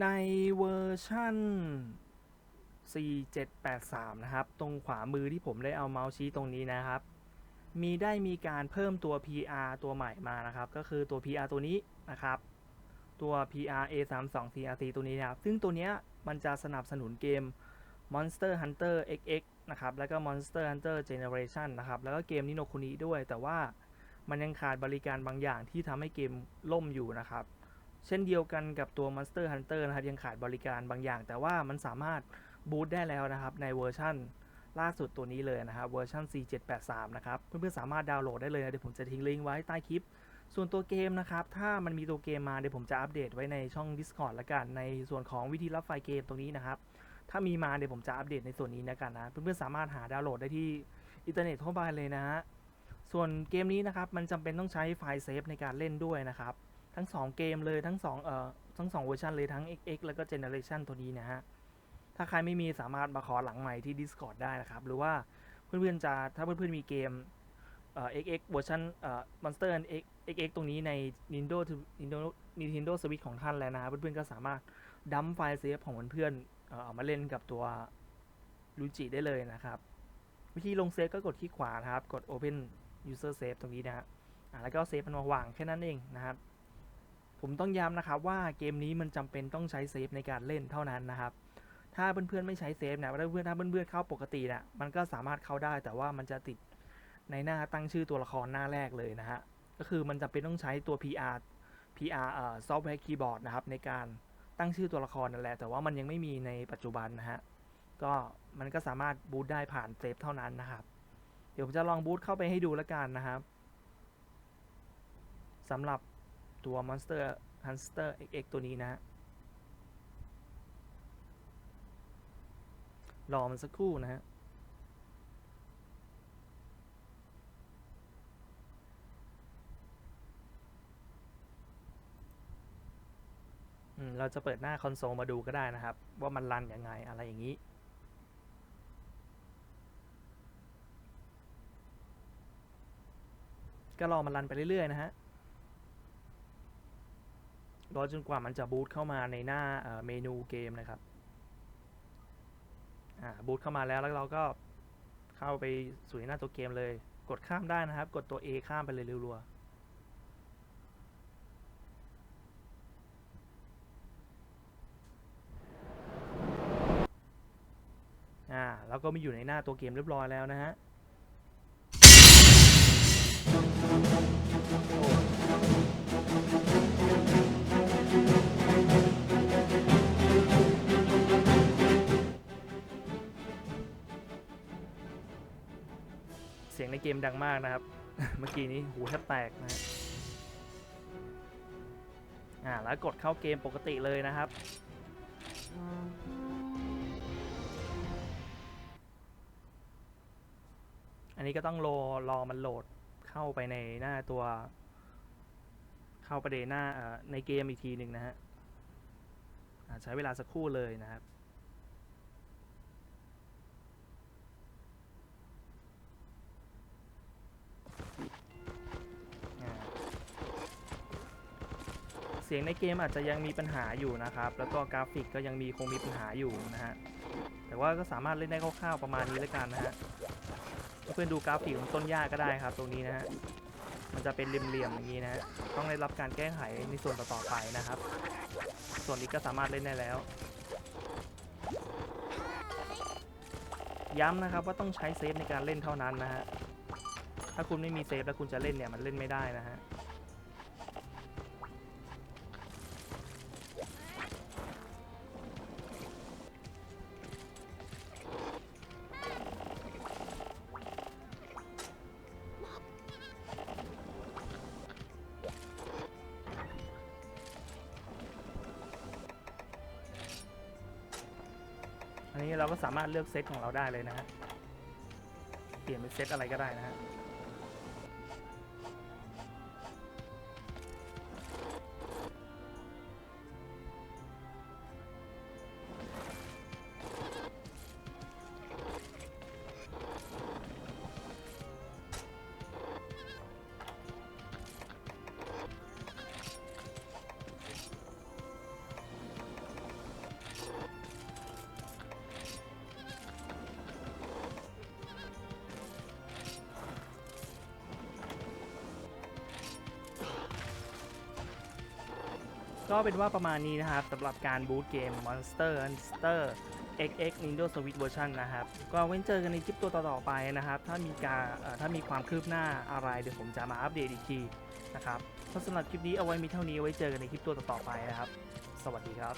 ในเวอร์ชั่น4783 นะครับ ตรงขวามือที่ผมได้เอาเมาส์ชี้ตรงนี้นะครับ มีได้มีการเพิ่มตัว PR ตัวใหม่มานะครับ ก็คือตัว PR ตัวนี้นะครับ ตัว PR A32 CRC ตัวนี้นะครับ ซึ่งตัวเนี้ยมันจะสนับสนุนเกม Monster Hunter XX นะครับ แล้วก็ Monster Hunter Generation นะครับ แล้วก็เกมนิโนคุนิด้วย แต่ว่ามันยังขาดบริการบางอย่างที่ทำให้เกมล่มอยู่นะครับ เช่นเดียวกันกับตัว Monster Hunter นะครับ ยังขาดบริการบางอย่าง แต่ว่ามันสามารถบูตได้แล้วนะครับ ในเวอร์ชั่นล่าสุดตัวนี้เลยนะครับเวอร์ชัน4783 นะครับ เพื่อนๆ สามารถดาวน์โหลดได้เลยนะเดี๋ยวผมจะทิ้งลิงก์ไว้ใต้คลิป ส่วนตัวเกมนะครับ ถ้ามันมีตัวเกมมาเดี๋ยวผมจะอัปเดตไว้ในช่อง Discord ละกัน ในส่วนของวิธีรับไฟล์เกมตรงนี้นะครับ ถ้ามีมาเดี๋ยวผมจะอัปเดตในส่วนนี้นะกันนะ เพื่อนๆ สามารถหาดาวน์โหลดได้ที่อินเทอร์เน็ตทั่วไปเลยนะฮะ ส่วนเกมนี้นะครับ มันจำเป็นต้องใช้ไฟล์เซฟในการเล่นด้วยนะครับ ทั้ง 2 เกมเลยทั้ง2เอ่อทั้ง2เวอร์ชันเลยทั้ง XX แล้วก็ Generation ตัวนี้นะฮะ ถ้าใครไม่มีสามารถมาขอหลังใหม่ที่ Discord ได้นะครับ หรือว่าเพื่อนๆจะถ้าเพื่อนๆมีเกมเอ่อ XX เวอร์ชันเอ่อ Monster X XX ตรงนี้ใน Nintendo Nintendo Nintendo Switch ของท่านแล้วนะเพื่อนๆก็สามารถดัมไฟล์เซฟของเพื่อนๆเอ่อเอามาเล่นกับตัวลูจิได้เลยนะครับ วิธีลงเซฟก็กดที่ขวานะครับ กด Open User Save ตรงนี้นะฮะแล้วก็เซฟมันมาวางแค่นั้นเองนะครับ ผมต้องย้ำนะครับว่าเกมนี้มันจำเป็นต้องใช้เซฟในการเล่นเท่านั้นนะครับ ถ้าเพื่อนๆไม่ใช้เซฟเนี่ยถ้าเพื่อนถ้าเพื่อนๆเข้าปกตินี่ยมันก็สามารถเข้าได้แต่ว่ามันจะติดในหน้าตั้งชื่อตัวละครหน้าแรกเลยนะฮะก็คือมันจำเป็นต้องใช้ตัว PR PR เอ่อซอฟต์แวร์คีย์บอร์ดนะครับในการตั้งชื่อตัวละครนั่นแหละแต่ว่ามันยังไม่มีในปัจจุบันนะฮะก็มันก็สามารถบูตได้ผ่านเซฟเท่านั้นนะครับ เดี๋ยวผมจะลองบูตเข้าไปให้ดูแล้วกันนะครับสำหรับ ตัว Monster Hunter XX ตัวนี้นะฮะรอมันสักครู่นะฮะเราจะเปิดหน้าคอนโซลมาดูก็ได้นะครับ ว่ามันรันยังไงอะไรอย่างนี้ ก็รอมันรันไปเรื่อย ๆ นะฮะ รอจนกว่ามันจะบูตเข้ามาในหน้าเมนูเกมนะครับบูตเข้ามาแล้วแล้วเราก็เข้าไปสู่ในหน้าตัวเกมเลย กดข้ามได้นะครับ กดตัว A ข้ามไปเลยรัวๆ่าแล้วก็มาอยู่ในหน้าตัวเกมเรียบร้อยแล้วนะฮะ สียงในเกมดังมากนะครับ เมื่อกี้นี้หูแทบแตกนะฮะอ่าแล้วกดเข้าเกมปกติเลยนะครับ อันนี้ก็ต้องรอรอมันโหลดเข้าไปในหน้าตัว เข้าไปในหน้าในเกมอีกทีหนึ่งนะฮะใช้เวลาสักครู่เลยนะครับ สียงในเกมอาจจะยังมีปัญหาอยู่นะครับ แล้วก็กราฟิกก็ยังมีคงมีปัญหาอยู่นะฮะ แต่ว่าก็สามารถเล่นได้คร่าวๆประมาณนี้แล้วกันนะฮะ เพื่อนดูกราฟิกของต้นหญ้าก็ได้ครับ ตรงนี้นะฮะ มันจะเป็นเหลี่ยมๆอย่างนี้นะฮะ ต้องได้รับการแก้ไขในส่วนต่อๆไปนะครับ ส่วนนี้ก็สามารถเล่นได้แล้ว ย้ำนะครับว่าต้องใช้เซฟในการเล่นเท่านั้นนะฮะ ถ้าคุณไม่มีเซฟแล้วคุณจะเล่นเนี่ยมันเล่นไม่ได้นะฮะ อันนี้เราก็สามารถเลือกเซตของเราได้เลยนะฮะ เปลี่ยนเป็นเซตอะไรก็ได้นะฮะ ก็เป็นว่าประมาณนี้นะครับสำหรับการบูตเกม Monster Hunter XX Nintendo Switch Version นะครับ ก็เว้นเจอกันในคลิปตัวต่อๆไปนะครับ ถ้ามีการถ้ามีความคืบหน้าอะไรเดี๋ยวผมจะมาอัปเดตอีกทีนะครับสำหรับคลิปนี้เอาไว้มีเท่านี้ไว้เจอกันในคลิปตัวต่อๆไปนะครับ สวัสดีครับ